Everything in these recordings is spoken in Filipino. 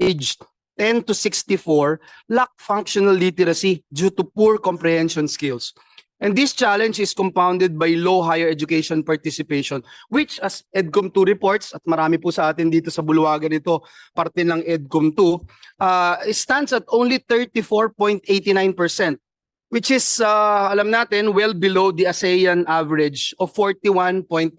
aged 10 to 64 lack functional literacy due to poor comprehension skills. And this challenge is compounded by low higher education participation, which as EDCOM 2 reports, at marami po sa atin dito sa Buluwagan ito, parte ng EDCOM 2, uh, stands at only 34.89%, which is, uh, alam natin, well below the ASEAN average of 41.10%.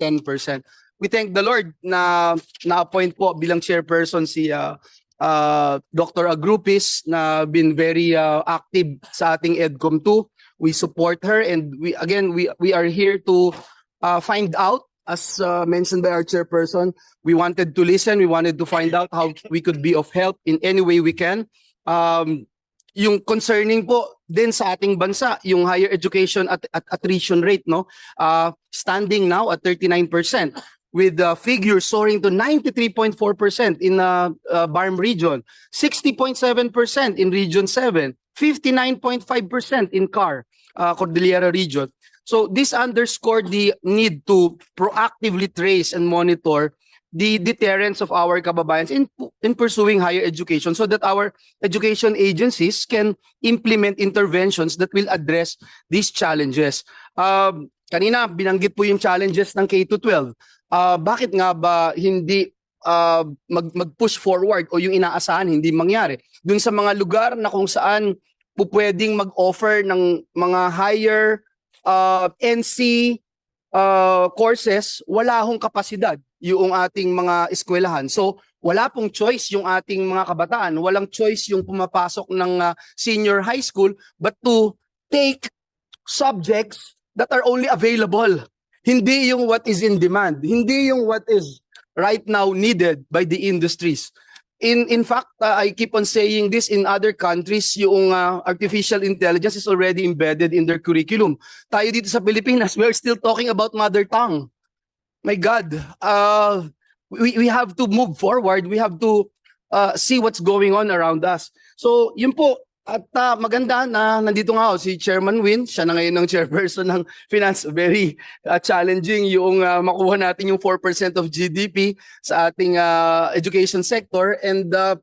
We thank the Lord na na-appoint po bilang chairperson si uh, uh, Dr. Agrupis na been very uh, active sa ating EDCOM 2. We support her and we again we we are here to uh, find out as uh, mentioned by our chairperson. We wanted to listen, we wanted to find out how we could be of help in any way we can. Um, yung concerning po din sa ating bansa, yung higher education at, at attrition rate, no? Uh, standing now at 39% with the figure soaring to 93.4% in uh, uh, BARM region, 60.7% in region 7, 59.5% in CAR, uh, Cordillera region. So this underscored the need to proactively trace and monitor the deterrence of our kababayans in in pursuing higher education so that our education agencies can implement interventions that will address these challenges. Um, kanina binanggit po yung challenges ng K-12. Uh, bakit nga ba hindi uh, mag mag-push forward o yung inaasahan hindi mangyari? Doon sa mga lugar na kung saan po pwedeng mag-offer ng mga higher uh, NC uh, courses, wala hong kapasidad yung ating mga eskwelahan. So, wala pong choice yung ating mga kabataan. Walang choice yung pumapasok ng uh, senior high school but to take subjects that are only available. Hindi yung what is in demand. Hindi yung what is right now needed by the industries. In in fact, uh, I keep on saying this in other countries, yung uh, artificial intelligence is already embedded in their curriculum. Tayo dito sa Pilipinas, we're still talking about mother tongue. My God, uh, we, we have to move forward. We have to uh, see what's going on around us. So, yun po, at uh, maganda na nandito nga ako si Chairman Win, siya na ngayon ng chairperson ng finance. Very uh, challenging yung uh, makuha natin yung 4% of GDP sa ating uh, education sector and uh,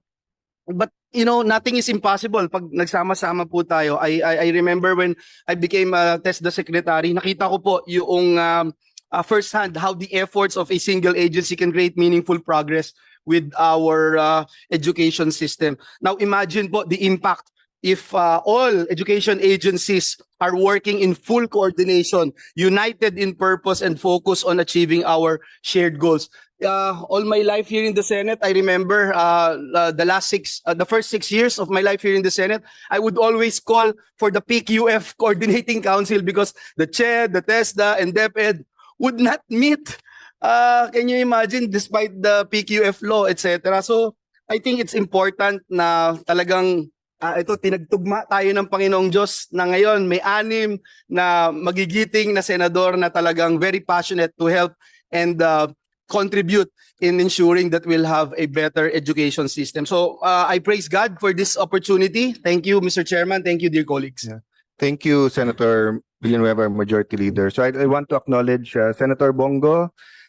but you know nothing is impossible pag nagsama-sama po tayo. I I, I remember when I became a TESDA secretary, nakita ko po yung um, uh, first hand how the efforts of a single agency can create meaningful progress with our uh, education system. Now imagine po the impact if uh, all education agencies are working in full coordination, united in purpose and focus on achieving our shared goals. Uh, all my life here in the Senate, I remember uh, uh, the last six, uh, the first six years of my life here in the Senate, I would always call for the PQF Coordinating Council because the CHED, the TESDA, and DepEd would not meet. Uh, can you imagine, despite the PQF law, etc. So, I think it's important na talagang Ah, ito tinagtugma tayo ng Panginoong Diyos na ngayon may anim na magigiting na senador na talagang very passionate to help and uh, contribute in ensuring that we'll have a better education system. So uh, I praise God for this opportunity. Thank you, Mr. Chairman. Thank you, dear colleagues. Yeah. Thank you, Senator Villanueva, Majority Leader. So I, I want to acknowledge uh, Senator Bongo,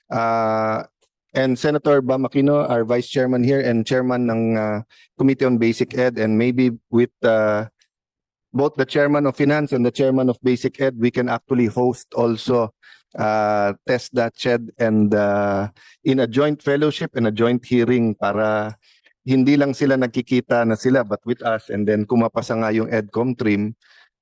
uh, and Senator Bam Aquino, our Vice Chairman here and Chairman ng uh, Committee on Basic Ed and maybe with uh, both the Chairman of Finance and the Chairman of Basic Ed, we can actually host also uh, test that CHED and uh, in a joint fellowship and a joint hearing para hindi lang sila nagkikita na sila but with us and then kumapasa nga yung EDCOM trim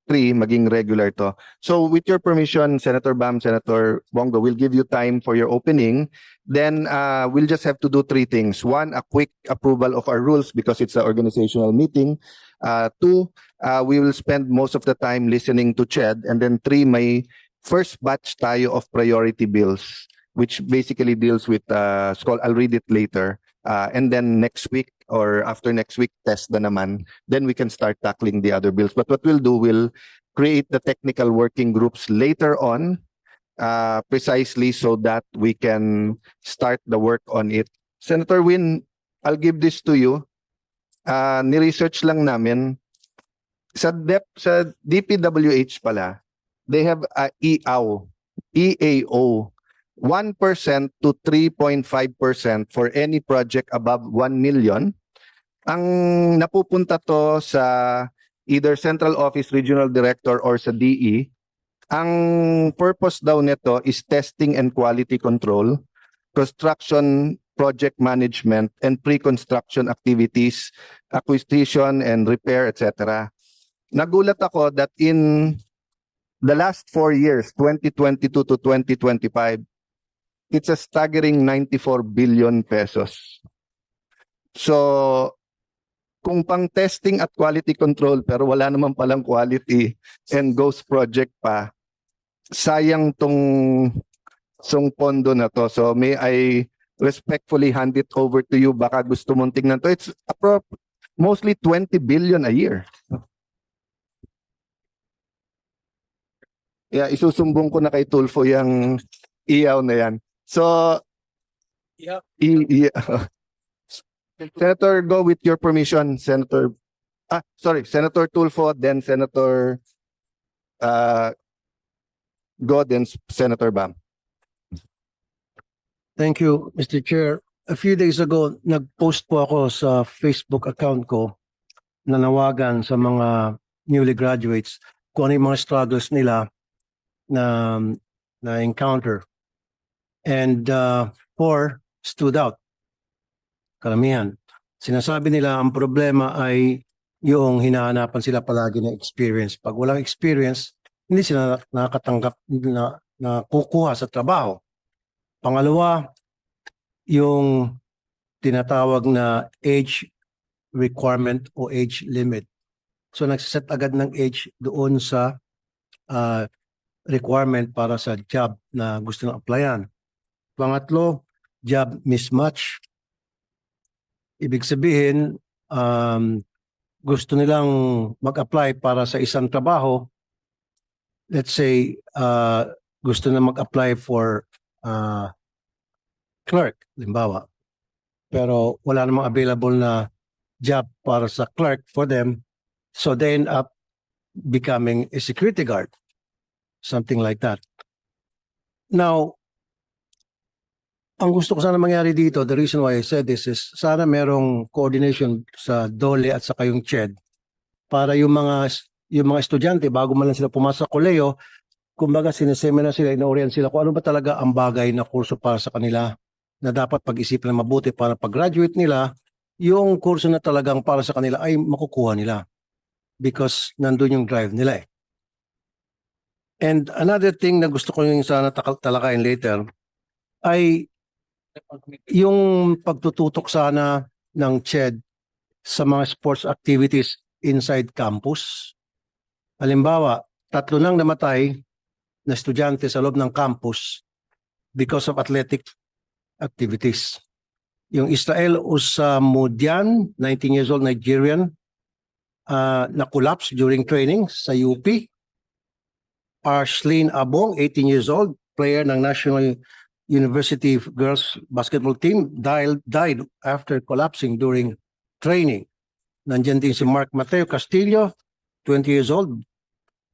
3 maging regular to. So with your permission, Senator Bam, Senator Bongo, we'll give you time for your opening. Then uh, we'll just have to do three things. One, a quick approval of our rules because it's an organizational meeting. Uh, two, uh, we will spend most of the time listening to CHED. And then three, may first batch tayo of priority bills, which basically deals with, uh, I'll read it later. Uh, and then next week or after next week, test na naman. Then we can start tackling the other bills. But what we'll do, we'll create the technical working groups later on, uh, precisely so that we can start the work on it. Senator Win, I'll give this to you. Uh, ni-research lang namin, sa, DEP, sa DPWH pala, they have a EAO, EAO 1% to 3.5% for any project above 1 million. Ang napupunta to sa either central office regional director or sa DE ang purpose daw nito is testing and quality control construction project management and pre-construction activities acquisition and repair etc nagulat ako that in the last four years 2022 to 2025 it's a staggering 94 billion pesos so kung pang testing at quality control pero wala naman palang quality and ghost project pa, sayang tong song pondo na to. So may I respectfully hand it over to you. Baka gusto mong tingnan to. It's mostly 20 billion a year. Yeah, isusumbong ko na kay Tulfo yung iyaw na yan. So, Yeah. i- Senator, go with your permission, Senator. Ah, sorry, Senator Tulfo, then Senator uh, go, then Senator Bam. Thank you, Mr. Chair. A few days ago, nag-post po ako sa Facebook account ko nanawagan sa mga newly graduates kung ano yung mga struggles nila na na encounter. And uh, four stood out. Karamihan. Sinasabi nila ang problema ay yung hinahanapan sila palagi ng experience. Pag walang experience, hindi sila nakakatanggap na, na kukuha sa trabaho. Pangalawa, yung tinatawag na age requirement o age limit. So nagsiset agad ng age doon sa ah, requirement para sa job na gusto nang applyan. Pangatlo, job mismatch. Ibig sabihin, um, gusto nilang mag-apply para sa isang trabaho. Let's say, uh, gusto na mag-apply for uh, clerk, limbawa. Pero wala namang available na job para sa clerk for them. So they end up becoming a security guard. Something like that. Now, ang gusto ko sana mangyari dito, the reason why I said this is sana merong coordination sa DOLE at saka yung CHED para yung mga yung mga estudyante bago man lang sila pumasok sa koleyo, kumbaga sineseminar sila, inaorian sila kung ano ba talaga ang bagay na kurso para sa kanila na dapat pag-isipan na mabuti para pag-graduate nila, yung kurso na talagang para sa kanila ay makukuha nila. Because nandun yung drive nila eh. And another thing na gusto ko yung sana talakayin later ay yung pagtututok sana ng CHED sa mga sports activities inside campus. Halimbawa, tatlo nang namatay na estudyante sa loob ng campus because of athletic activities. Yung Israel Usamudian, 19 years old Nigerian, uh, na-collapse during training sa UP. Arshlene Abong, 18 years old, player ng National University Girls Basketball Team, died, died after collapsing during training. Nandiyan din si Mark Mateo Castillo, 20 years old,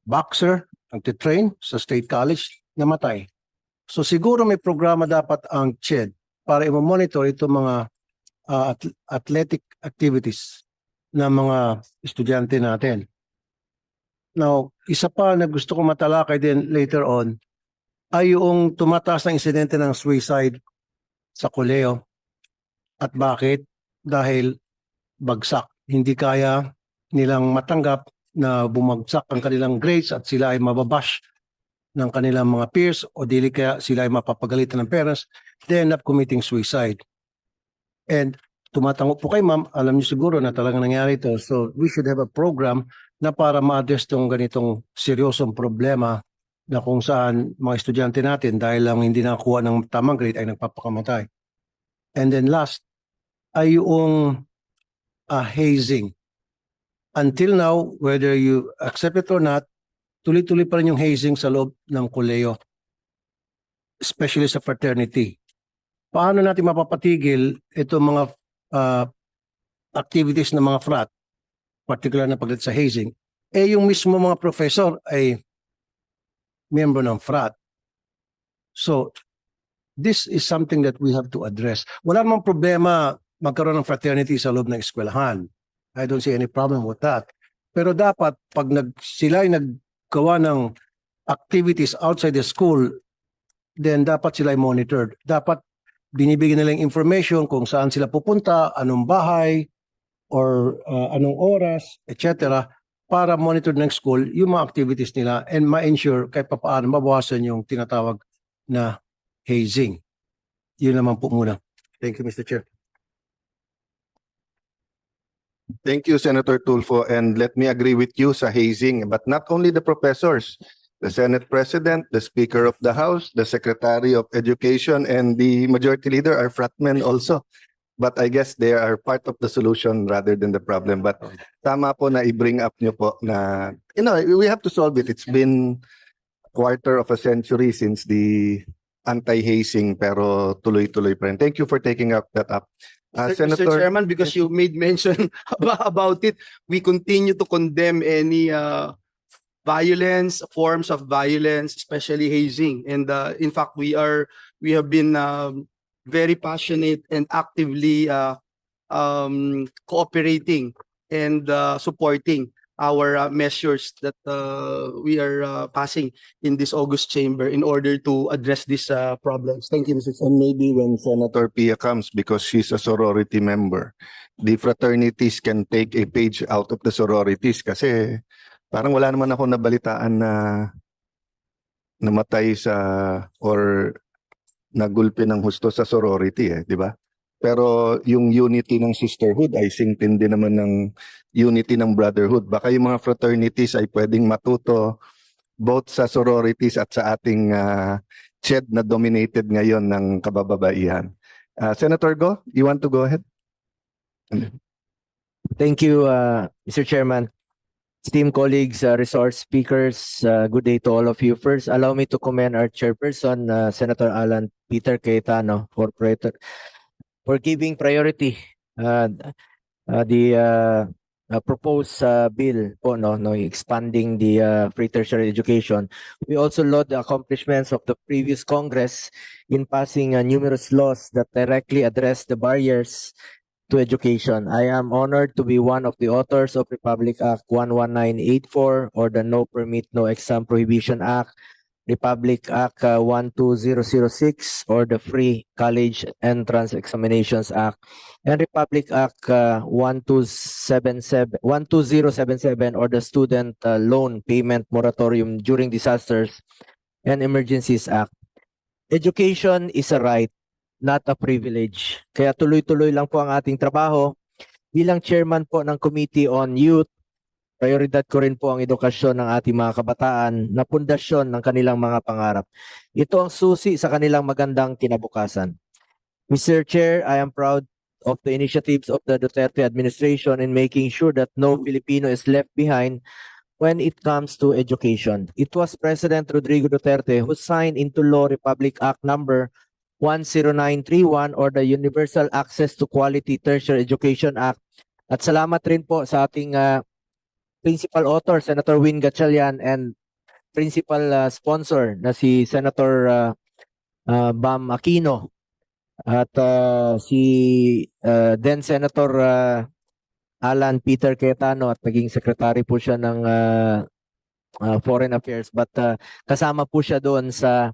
boxer, nagtitrain sa State College, namatay. So siguro may programa dapat ang CHED para i-monitor itong mga uh, ath- athletic activities ng mga estudyante natin. Now, isa pa na gusto ko matalakay din later on ay yung tumataas na insidente ng suicide sa Kuleo. At bakit? Dahil bagsak. Hindi kaya nilang matanggap na bumagsak ang kanilang grades at sila ay mababash ng kanilang mga peers o dili kaya sila ay mapapagalitan ng parents, they end up committing suicide. And tumatango po kay ma'am, alam niyo siguro na talagang nangyari ito. So we should have a program na para ma-address tong ganitong seryosong problema na kung saan mga estudyante natin dahil lang hindi nakakuha ng tamang grade ay nagpapakamatay. And then last ay yung uh, hazing. Until now, whether you accept it or not, tuloy-tuloy pa rin yung hazing sa loob ng kuleo. Especially sa fraternity. Paano natin mapapatigil itong mga uh, activities ng mga frat, particular na pagdating sa hazing, eh yung mismo mga professor ay member ng frat. So, this is something that we have to address. Wala namang problema magkaroon ng fraternity sa loob ng eskwelahan. I don't see any problem with that. Pero dapat pag nag, sila ay naggawa ng activities outside the school, then dapat sila ay monitored. Dapat binibigyan nila yung information kung saan sila pupunta, anong bahay, or uh, anong oras, etc. para monitor ng school yung mga activities nila and ma-ensure kahit papaano mabawasan yung tinatawag na hazing. Yun naman po muna. Thank you, Mr. Chair. Thank you, Senator Tulfo. And let me agree with you sa hazing, but not only the professors, the Senate President, the Speaker of the House, the Secretary of Education, and the Majority Leader are fratmen also. But I guess they are part of the solution rather than the problem. But tama po na i-bring up nyo po na, you know, we have to solve it. It's been quarter of a century since the anti-hazing pero tuloy-tuloy pa rin. Thank you for taking up that up. Uh, Mr. Senator, Chairman, because you made mention about it, we continue to condemn any uh, violence, forms of violence, especially hazing. And uh, in fact, we are we have been um, very passionate and actively uh, um, cooperating and uh, supporting our uh, measures that uh, we are uh, passing in this August chamber in order to address these uh, problems. Thank you, Mr. And maybe when Senator Pia comes, because she's a sorority member, the fraternities can take a page out of the sororities kasi parang wala naman ako nabalitaan na namatay sa or nagulpi ng husto sa sorority eh, di ba? Pero yung unity ng sisterhood ay singtin din naman ng unity ng brotherhood. Baka yung mga fraternities ay pwedeng matuto both sa sororities at sa ating ah, CHED na dominated ngayon ng kabababaihan. Uh, Senator Go, you want to go ahead? Thank you, uh, Mr. Chairman. Esteemed colleagues, uh, resource speakers, uh, good day to all of you. First, allow me to commend our chairperson, uh, Senator Alan Peter Cayetano, for, for giving priority uh, uh, the uh, uh, proposed uh, bill po, no, no, expanding the uh, free tertiary education. We also laud the accomplishments of the previous Congress in passing uh, numerous laws that directly address the barriers to education. I am honored to be one of the authors of Republic Act 11984 or the No Permit No Exam Prohibition Act, Republic Act uh, 12006 or the Free College Entrance Examinations Act, and Republic Act uh, 1277 12077 or the Student uh, Loan Payment Moratorium during Disasters and Emergencies Act. Education is a right not a privilege. Kaya tuloy-tuloy lang po ang ating trabaho. Bilang chairman po ng Committee on Youth, prioridad ko rin po ang edukasyon ng ating mga kabataan na pundasyon ng kanilang mga pangarap. Ito ang susi sa kanilang magandang kinabukasan. Mr. Chair, I am proud of the initiatives of the Duterte administration in making sure that no Filipino is left behind when it comes to education. It was President Rodrigo Duterte who signed into law Republic Act number 10931 or the Universal Access to Quality Tertiary Education Act. At salamat rin po sa ating ah, principal author, Senator Win Gatchalian and principal ah, sponsor na si Senator ah, ah, Bam Aquino at ah, si ah, then Senator ah, Alan Peter Cayetano at naging secretary po siya ng ah, ah, Foreign Affairs but ah, kasama po siya doon sa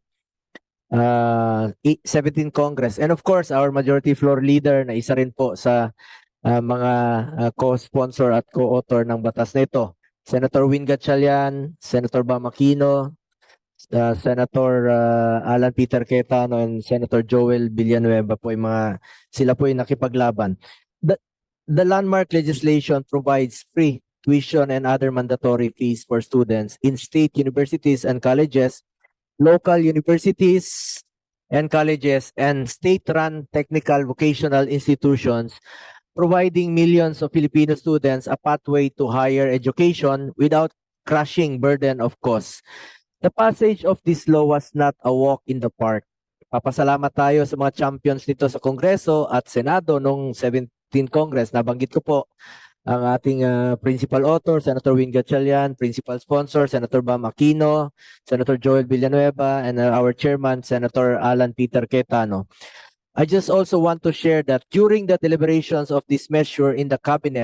uh, 17th Congress. And of course, our majority floor leader na isa rin po sa uh, mga uh, co-sponsor at co-author ng batas na ito. Senator Win Gatchalian, Senator Bam Aquino, uh, Senator uh, Alan Peter Cayetano, and Senator Joel Villanueva po yung mga, sila po yung nakipaglaban. The, the landmark legislation provides free tuition and other mandatory fees for students in state universities and colleges local universities and colleges and state-run technical vocational institutions providing millions of Filipino students a pathway to higher education without crushing burden of cost. The passage of this law was not a walk in the park. Papasalamat tayo sa mga champions nito sa Kongreso at Senado nung 17th Congress. Nabanggit ko po ang ating ah, principal author, Senator Wing Gatchalian, principal sponsor, Senator Bam Aquino, Senator Joel Villanueva, and uh, our chairman, Senator Alan Peter Cayetano. I just also want to share that during the deliberations of this measure in the cabinet,